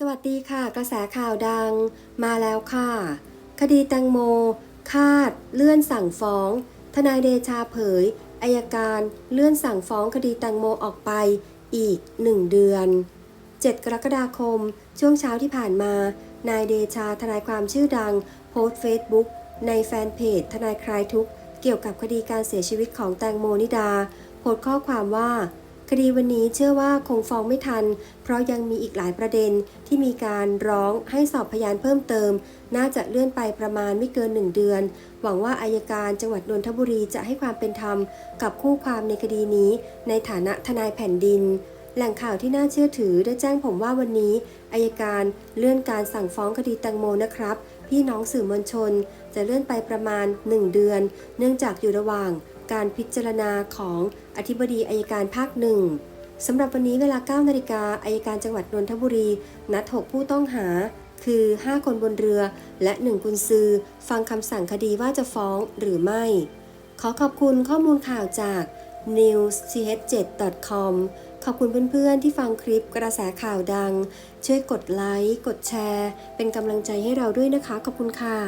สวัสดีค่ะ กระแสข่าวดังมาแล้วค่ะ คดีแตงโม คาด เลื่อนสั่งฟ้อง ทนายเดชาเผยอายการเลื่อนสั่งฟ้องคดีแตงโมออกไปอีก 1 เดือน 7 กรกฎาคม ช่วงเช้าที่ผ่านมา นายเดชาทนายความชื่อดัง โพสต์เฟซบุ๊กในแฟนเพจทนายคลายทุกเกี่ยวกับคดีการเสียชีวิตของแตงโมนิดา โพสต์ข้อความว่า คดีวันนี้เชื่อว่าคงฟ้องไม่ทัน เพราะยังมีอีกหลายประเด็นที่มีการร้องให้สอบพยานเพิ่มเติม น่าจะเลื่อนไปประมาณไม่เกินหนึ่งเดือน หวังว่าอายการจังหวัดนนทบุรีจะให้ความเป็นธรรม กับคู่ความในคดีนี้ ในฐานะทนายแผ่นดิน แหล่งข่าวที่น่าเชื่อถือได้แจ้งผมว่าวันนี้อายการเลื่อนการสั่งฟ้องคดีแตงโมนะครับ พี่น้องสื่อมวลชน จะเลื่อนไปประมาณ 1 เดือน เนื่องจากอยู่ระหว่าง การพิจารณาของอธิบดีอายการภาคหนึ่งสำหรับวันนี้เวลา 9 นาฬิกาอายการจังหวัดนนทบุรี นัด 6 ผู้ต้องหา คือ 5 คนบนเรือ และ 1 กุญซือ ฟังคำสั่งคดีว่าจะฟ้องหรือไม่ ขอขอบคุณข้อมูลข่าวจาก newsch7.com ขอบคุณเพื่อนๆที่ฟังคลิปกระแสข่าวดัง ช่วยกดไลค์ กดแชร์ เป็นกำลังใจให้เราด้วยนะคะ ขอบคุณค่ะ